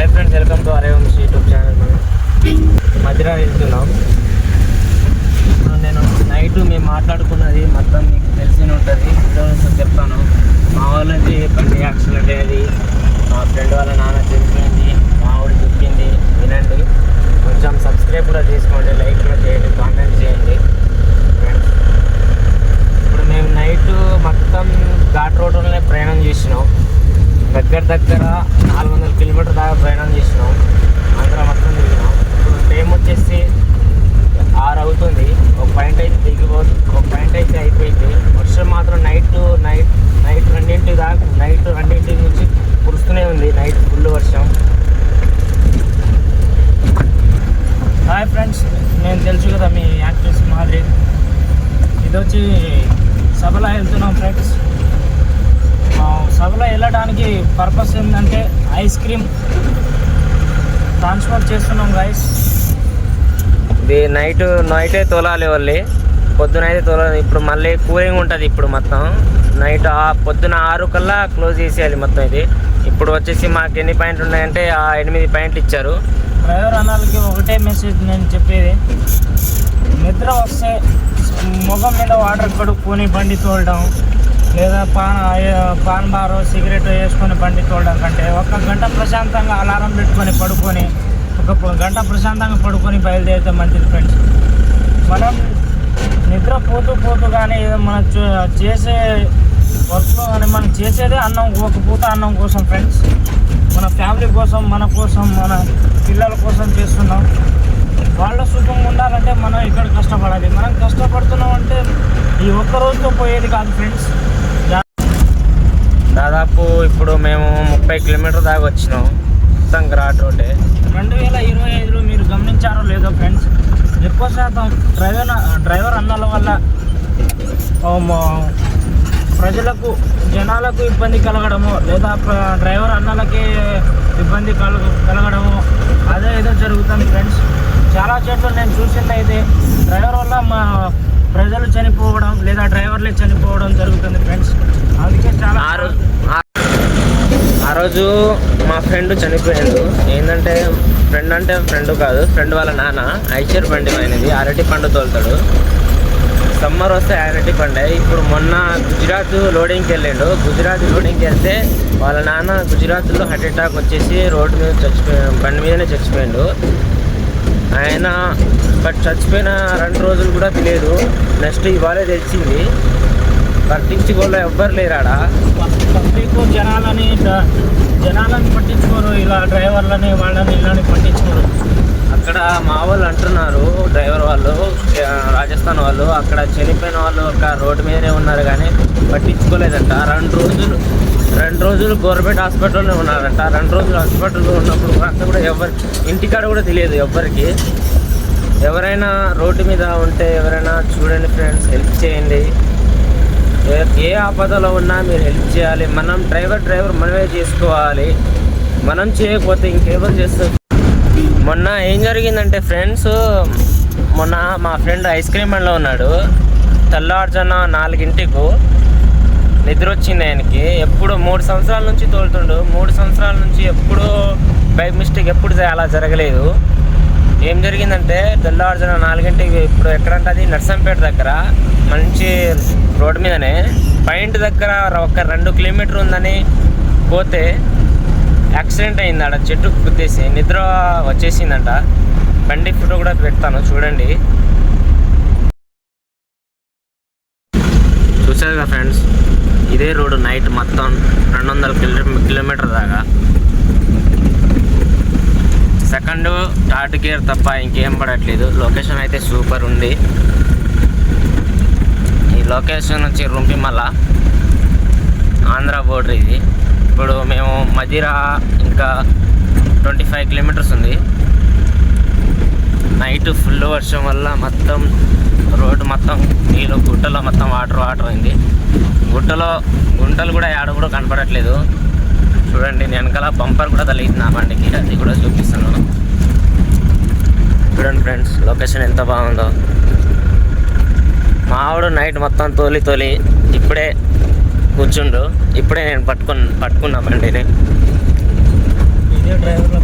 Hi friends welcome to అరే Vamsi YouTube channel మనం మధ్యలో వెళ్తున్నాం. ఇప్పుడు నేను నైట్ మేము మాట్లాడుకున్నది మొత్తం మీకు తెలిసి ఉంటుంది. ఇంట్లో చెప్తాను. మా వాళ్ళది బండి యాక్సిడెంట్ అయ్యేది. మా ఫ్రెండ్ వాళ్ళ నాన్న చనిపోయింది. మా ఆవిడ చెప్పింది వినండి. కొంచెం సబ్స్క్రైబ్ కూడా చేసుకోండి. లైక్ కూడా చేయండి. కామెంట్ చేయండి. ఫ్రెండ్స్ ఇప్పుడు మేము నైట్ మొత్తం ఘాట్ రోడ్లోనే ప్రయాణం చేసినాం. దగ్గర దగ్గర నాలుగు వందల కిలోమీటర్ దాకా ప్రయాణం చేసినాం. ఆంధ్ర మొత్తం తిరిగినాం ఇప్పుడు టైం వచ్చేసి ఆరు అవుతుంది. ఒక పాయింట్ అయితే దిగిపో ఒక పాయింట్ అయితే అయిపోయింది. వర్షం మాత్రం నైట్ నైట్ నైట్ రెండింటి దాకా నైట్ రెండింటి నుంచి కురుస్తూనే ఉంది. నైట్ ఫుల్ వర్షం. హాయ్ ఫ్రెండ్స్ నేను తెలుసు కదా మీ యాక్ట్రెస్ మాదిరి ఇది వచ్చి సభలో వెళ్తున్నాం ఫ్రెండ్స్. సభలో వెళ్ళడానికి పర్పస్ ఏంటంటే ఐస్ క్రీమ్ ట్రాన్స్ఫర్ చేస్తున్నాం గైస్ ఇది నైట్ నైటే తోలాలి వాళ్ళి పొద్దున అయితే తోలాలి. ఇప్పుడు మళ్ళీ కూలింగ్ ఉంటుంది ఇప్పుడు మొత్తం. నైట్ ఆ పొద్దున ఆరు కల్లా క్లోజ్ చేసేయాలి మొత్తం ఇది. ఇప్పుడు వచ్చేసి మాకు ఎన్ని పాయింట్లు ఉన్నాయంటే ఆ ఎనిమిది పాయింట్లు ఇచ్చారు. డ్రైవర్ అన్నాళ్ళకి ఒకటే మెసేజ్ నేను చెప్పేది. నిద్ర వస్తే ముఖం మీద వాటర్ కడుక్కొని బండి తోలడం. లేదా పాన్ పాన్ బారు సిగరెట్ వేసుకొని బండి తోలడం కంటే ఒక గంట ప్రశాంతంగా అలారం పెట్టుకొని పడుకొని ఒక గంట ప్రశాంతంగా పడుకొని బయలుదేరితే మంచిది ఫ్రెండ్స్ మనం నిద్ర పోతూ పోతూ కానీ మనం చేసే వర్క్లో కానీ మనం చేసేదే అన్నం ఒక పూట అన్నం కోసం ఫ్రెండ్స్ మన ఫ్యామిలీ కోసం మన కోసం మన పిల్లల కోసం చేస్తున్నాం. వాళ్ళ సుఖంగా ఉండాలంటే మనం ఇక్కడ కష్టపడాలి. మనం కష్టపడుతున్నాం అంటే ఈ ఒక్క రోజుతో పోయేది కాదు ఫ్రెండ్స్ దాదాపు ఇప్పుడు మేము ముప్పై కిలోమీటర్ దాకా వచ్చినాం మొత్తం గ్రాట్ రోడ్డే. రెండు వేల ఇరవై ఐదులో మీరు గమనించారో లేదో ఫ్రెండ్స్ ఎక్కువ శాతం డ్రైవర్ డ్రైవర్ అన్నల వల్ల మా- ప్రజలకు జనాలకు ఇబ్బంది కలగడము లేదా డ్రైవర్ అన్నలకి ఇబ్బంది కలగ కలగడము అదే ఏదో జరుగుతుంది ఫ్రెండ్స్. చాలా చోట్ల నేను చూసిందైతే అయితే డ్రైవర్ వల్ల మా ప్రజలు చనిపోవడం లేదా డ్రైవర్లే చనిపోవడం జరుగుతుంది ఫ్రెండ్స్. అందుకే రోజు మా ఫ్రెండ్ చనిపోయాడు. ఏంటంటే ఫ్రెండ్ అంటే ఫ్రెండ్ కాదు ఫ్రెండ్ వాళ్ళ నాన్న. ఐచర్ బండి అయినది అరటి పండు తోలుతాడు. సమ్మర్ వస్తే అరటి పండే. ఇప్పుడు మొన్న గుజరాత్ లోడింగ్కి వెళ్ళాడు. గుజరాత్ లోడింగ్కి వెళ్తే వాళ్ళ నాన్న గుజరాత్లో హార్ట్ అటాక్ వచ్చేసి రోడ్డు మీద చచ్చిపోయాడు బండి మీదనే చచ్చిపోయాడు. ఆయన బట్ చచ్చిపోయిన రెండు రోజులు కూడా తెలియదు. నెక్స్ట్ ఇవాళే తెలిసింది. పట్టించుకోలే ఎవ్వరు లేరాడా? పబ్లిక్ జనాలని జనాలని పట్టించుకోరు ఇలా డ్రైవర్లని వాళ్ళని ఇళ్ళని పట్టించుకోరు. అక్కడ మా వాళ్ళు అంటున్నారు డ్రైవర్ వాళ్ళు రాజస్థాన్ వాళ్ళు అక్కడ చనిపోయిన వాళ్ళు ఒక రోడ్డు మీదనే ఉన్నారు కానీ పట్టించుకోలేదంట. రెండు రోజులు రెండు రోజులు గవర్నమెంట్ హాస్పిటల్లో ఉన్నారంట. రెండు రోజులు హాస్పిటల్లో ఉన్నప్పుడు అంతా కూడా ఎవరు ఇంటికాడ కూడా తెలియదు ఎవ్వరికి. ఎవరైనా రోడ్డు మీద ఉంటే ఎవరైనా చూడండి ఫ్రెండ్స్ హెల్ప్ చేయండి. ఏ- ఆపదలో ఉన్నా మీరు హెల్ప్ చేయాలి. మనం డ్రైవర్ డ్రైవర్ మనమే చేసుకోవాలి. మనం చేయకపోతే ఇంకెవరు చేస్తారు? మొన్న ఏం జరిగిందంటే ఫ్రెండ్స్ మొన్న మా ఫ్రెండ్ ఐస్ క్రీమ్ బండ్లో ఉన్నాడు. తెల్లవారుజాన నాలుగింటికు నిద్ర వచ్చింది ఆయనకి. ఎప్పుడు మూడు సంవత్సరాల నుంచి తోలుతుండు. మూడు సంవత్సరాల నుంచి ఎప్పుడు బై మిస్టేక్ ఎప్పుడు అలా జరగలేదు. ఏం జరిగిందంటే తెల్లవారుజాన నాలుగింటికి ఇప్పుడు ఎక్కడంటే అది నర్సంపేట దగ్గర మంచి రోడ్డు మీదనే. పైంట్ దగ్గర ఒక రెండు కిలోమీటర్ ఉందని పోతే యాక్సిడెంట్ అయింది ఆడ చెట్టు గుద్దేసి నిద్ర వచ్చేసిందంట. బండి ఫోటో కూడా పెడతాను చూడండి. చూసారుగా ఫ్రెండ్స్ ఇదే రోడ్డు నైట్ మొత్తం రెండు వందల కిలో కిలోమీటర్ దాకా. సెకండ్ థర్డ్ గేర్ తప్ప ఇంకేం పడట్లేదు. లొకేషన్ అయితే సూపర్ ఉంది. ఈ లొకేషన్ వచ్చి రుంపిమల ఆంధ్ర బోర్డర్ ఇది. ఇప్పుడు మేము మదిరా ఇంకా ట్వంటీ ఫైవ్ కిలోమీటర్స్ ఉంది. నైట్ ఫుల్ వర్షం వల్ల మొత్తం రోడ్డు మొత్తం నీళ్ళు గుట్టలో మొత్తం వాటర్ వాటర్ అయింది. గుట్టలో గుంటలు కూడా ఏడ కూడా కనపడట్లేదు. చూడండి నేను వెనకాల బంపర్ కూడా తగిలింది నా బండికి. అది కూడా చూపిస్తున్నాను. చూడండి ఫ్రెండ్స్ లొకేషన్ ఎంత బాగుందో. మా ఆవిడ నైట్ మొత్తం తోలి తోలి ఇప్పుడే కూర్చుండు. ఇప్పుడే నేను పట్టుకుని పట్టుకున్నా బండిని. డ్రైవర్లో